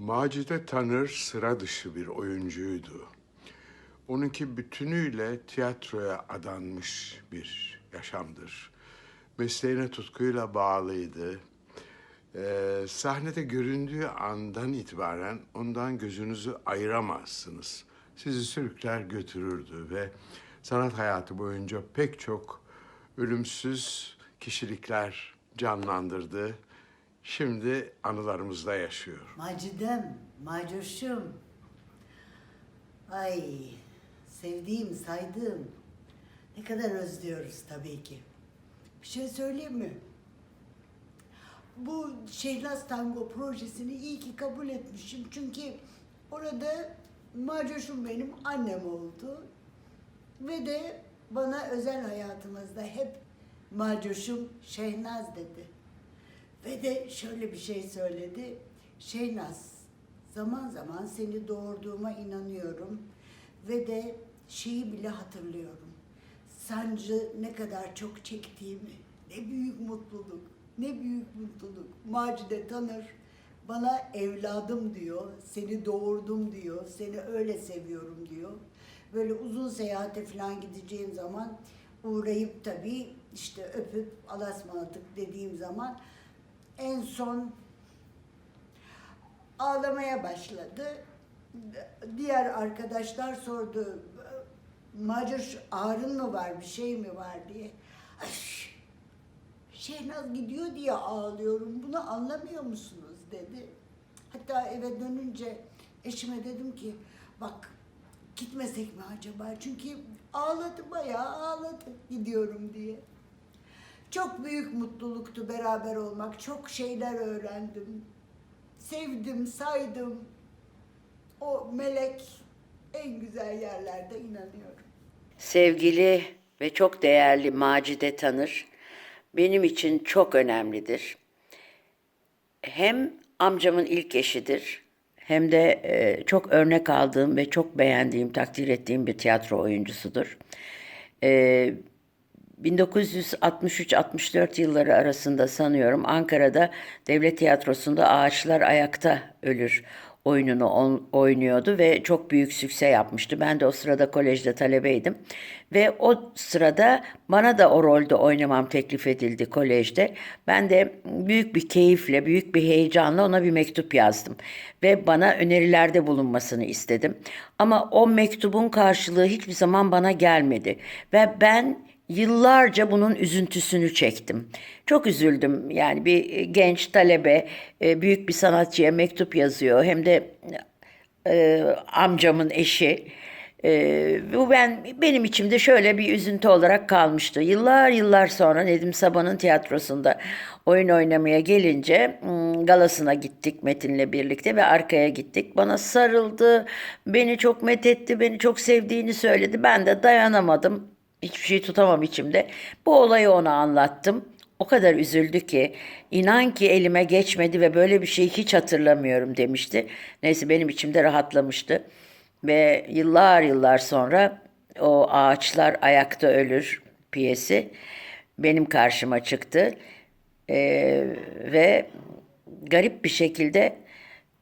Macide Tanır sıra dışı bir oyuncuydu. Onunki bütünüyle tiyatroya adanmış bir yaşamdır. Mesleğine tutkuyla bağlıydı. Ee, sahnede göründüğü andan itibaren ondan gözünüzü ayıramazsınız. Sizi sürükler götürürdü ve sanat hayatı boyunca pek çok ölümsüz kişilikler canlandırdı. Şimdi anılarımızda yaşıyor. Macidem, Macoş'um. Ay, sevdiğim, saydığım. Ne kadar özlüyoruz tabii ki. Bir şey söyleyeyim mi? Bu Şehnaz Tango projesini iyi ki kabul etmişim. Çünkü orada Macoş'um benim annem oldu. Ve de bana özel hayatımızda hep Macoş'um Şehnaz dedi. Ve de şöyle bir şey söyledi. Şeynaz, zaman zaman seni doğurduğuma inanıyorum. Ve de şeyi bile hatırlıyorum. Sancı ne kadar çok çektiğimi. Ne büyük mutluluk, ne büyük mutluluk. Macide tanır. Bana evladım diyor, seni doğurdum diyor, seni öyle seviyorum diyor. Böyle uzun seyahate falan gideceğim zaman uğrayıp tabii işte öpüp alasmaladık dediğim zaman en son ağlamaya başladı. Diğer arkadaşlar sordu. Macur ağrın mı var, bir şey mi var diye. Ay, Şehnaz gidiyor diye ağlıyorum. Bunu anlamıyor musunuz dedi. Hatta eve dönünce eşime dedim ki bak gitmesek mi acaba? Çünkü ağladı bayağı ağladı gidiyorum diye. Çok büyük mutluluktu beraber olmak. Çok şeyler öğrendim. Sevdim, saydım. O melek en güzel yerlerde inanıyorum. Sevgili ve çok değerli Macide Tanır benim için çok önemlidir. Hem amcamın ilk eşidir hem de e, çok örnek aldığım ve çok beğendiğim, takdir ettiğim bir tiyatro oyuncusudur. E, 1963-64 yılları arasında sanıyorum Ankara'da Devlet Tiyatrosu'nda Ağaçlar Ayakta Ölür oyununu on- oynuyordu ve çok büyük sükse yapmıştı. Ben de o sırada kolejde talebeydim ve o sırada bana da o rolde oynamam teklif edildi kolejde. Ben de büyük bir keyifle, büyük bir heyecanla ona bir mektup yazdım ve bana önerilerde bulunmasını istedim. Ama o mektubun karşılığı hiçbir zaman bana gelmedi ve ben Yıllarca bunun üzüntüsünü çektim. Çok üzüldüm. Yani bir genç talebe e, büyük bir sanatçıya mektup yazıyor. Hem de e, amcamın eşi. E, bu ben benim içimde şöyle bir üzüntü olarak kalmıştı. Yıllar yıllar sonra Nedim Sabah'ın tiyatrosunda oyun oynamaya gelince galasına gittik Metin'le birlikte ve arkaya gittik. Bana sarıldı, beni çok methetti, beni çok sevdiğini söyledi. Ben de dayanamadım. Hiçbir şey tutamam içimde. Bu olayı ona anlattım. O kadar üzüldü ki inan ki elime geçmedi ve böyle bir şeyi hiç hatırlamıyorum demişti. Neyse benim içimde rahatlamıştı. Ve yıllar yıllar sonra o ağaçlar ayakta ölür piyesi benim karşıma çıktı. Ee, ve garip bir şekilde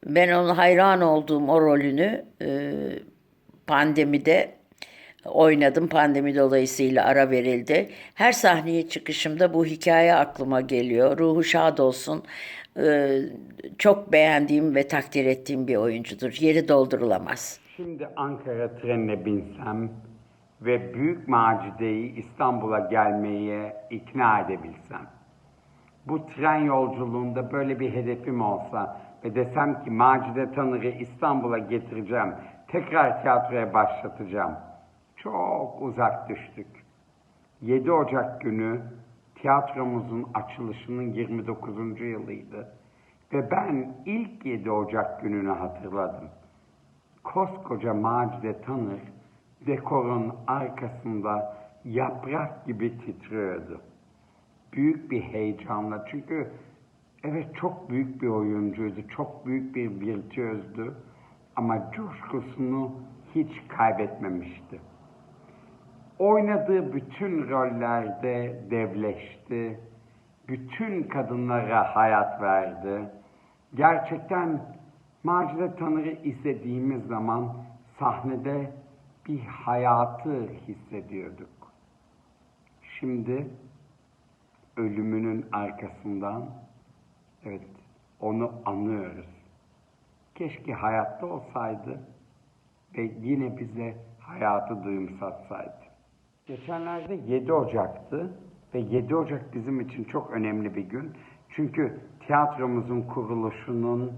ben onun hayran olduğum o rolünü e, pandemide oynadım. Pandemi dolayısıyla ara verildi. Her sahneye çıkışımda bu hikaye aklıma geliyor. Ruhu şad olsun. Ee, çok beğendiğim ve takdir ettiğim bir oyuncudur. Yeri doldurulamaz. Şimdi Ankara trenine binsem ve Büyük Macide'yi İstanbul'a gelmeye ikna edebilsem. Bu tren yolculuğunda böyle bir hedefim olsa ve desem ki Macide Tanır'ı İstanbul'a getireceğim, tekrar tiyatroya başlatacağım. Çok uzak düştük. 7 Ocak günü tiyatromuzun açılışının 29. yılıydı. Ve ben ilk 7 Ocak gününü hatırladım. Koskoca Macide Tanır dekorun arkasında yaprak gibi titriyordu. Büyük bir heyecanla çünkü evet çok büyük bir oyuncuydu, çok büyük bir virtüözdü ama coşkusunu hiç kaybetmemişti. Oynadığı bütün rollerde devleşti. Bütün kadınlara hayat verdi. Gerçekten Macide Tanır'ı izlediğimiz zaman sahnede bir hayatı hissediyorduk. Şimdi ölümünün arkasından evet onu anlıyoruz. Keşke hayatta olsaydı ve yine bize hayatı duyumsatsaydı. Geçenlerde 7 Ocak'tı ve 7 Ocak bizim için çok önemli bir gün. Çünkü tiyatromuzun kuruluşunun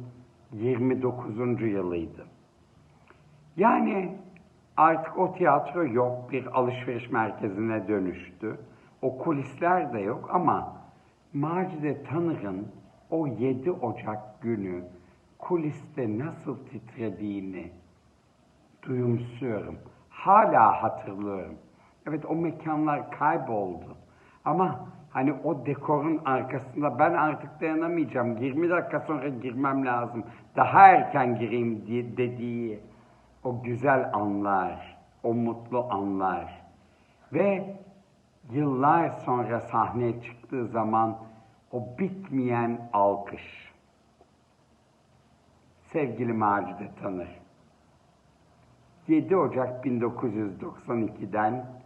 29. yılıydı. Yani artık o tiyatro yok, bir alışveriş merkezine dönüştü. O kulisler de yok ama Macide Tanır'ın o 7 Ocak günü kuliste nasıl titrediğini duyumsuyorum. Hala hatırlıyorum. Evet o mekanlar kayboldu. Ama hani o dekorun arkasında ben artık dayanamayacağım. 20 dakika sonra girmem lazım. Daha erken gireyim diye dediği o güzel anlar, o mutlu anlar. Ve yıllar sonra sahneye çıktığı zaman o bitmeyen alkış. Sevgili Macide Tanır. 7 Ocak 1992'den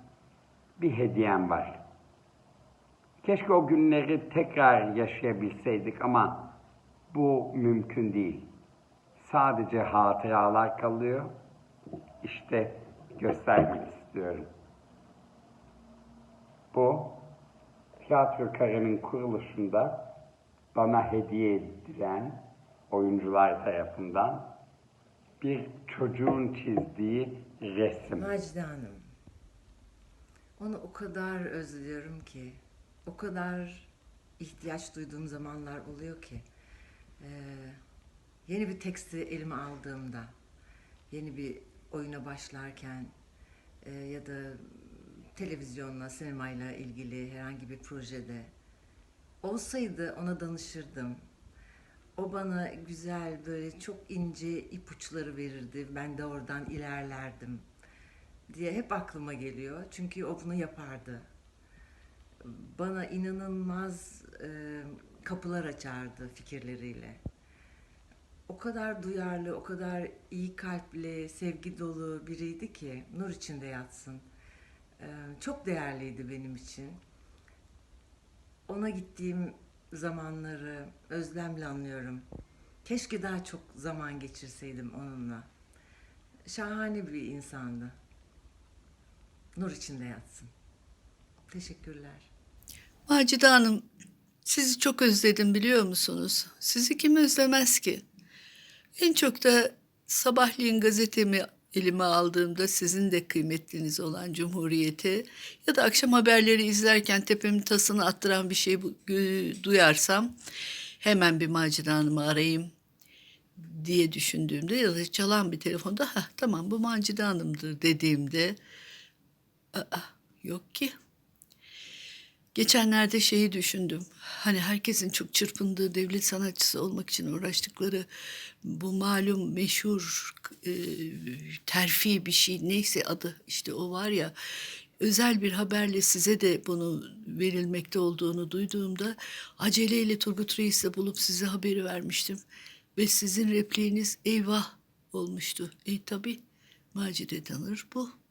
bir hediyem var. Keşke o günleri tekrar yaşayabilseydik ama bu mümkün değil. Sadece hatıralar kalıyor. İşte göstermek istiyorum. Bu tiyatro karenin kuruluşunda bana hediye edilen oyuncular tarafından bir çocuğun çizdiği resim. Macide Hanım. Onu o kadar özlüyorum ki. O kadar ihtiyaç duyduğum zamanlar oluyor ki. Ee, yeni bir teksti elime aldığımda, yeni bir oyuna başlarken e, ya da televizyonla, sinemayla ilgili herhangi bir projede olsaydı ona danışırdım. O bana güzel böyle çok ince ipuçları verirdi. Ben de oradan ilerlerdim diye hep aklıma geliyor. Çünkü o bunu yapardı. Bana inanılmaz e, kapılar açardı fikirleriyle. O kadar duyarlı, o kadar iyi kalpli, sevgi dolu biriydi ki nur içinde yatsın. E, çok değerliydi benim için ona gittiğim zamanları özlemle anlıyorum. Keşke daha çok zaman geçirseydim onunla. Şahane bir insandı. Nur içinde yatsın. Teşekkürler. Macide Hanım, sizi çok özledim biliyor musunuz? Sizi kim özlemez ki? En çok da sabahleyin gazetemi elime aldığımda sizin de kıymetliniz olan Cumhuriyeti ya da akşam haberleri izlerken tepemin tasını attıran bir şey gö- duyarsam hemen bir Macide Hanım'ı arayayım diye düşündüğümde ya da çalan bir telefonda ha tamam bu Macide Hanım'dır dediğimde aa, yok ki. Geçenlerde şeyi düşündüm. Hani herkesin çok çırpındığı devlet sanatçısı olmak için uğraştıkları bu malum meşhur e, terfi bir şey neyse adı işte o var ya özel bir haberle size de bunu verilmekte olduğunu duyduğumda aceleyle Turgut Reis'le bulup size haberi vermiştim. Ve sizin repliğiniz eyvah olmuştu. E tabi Macide tanır bu.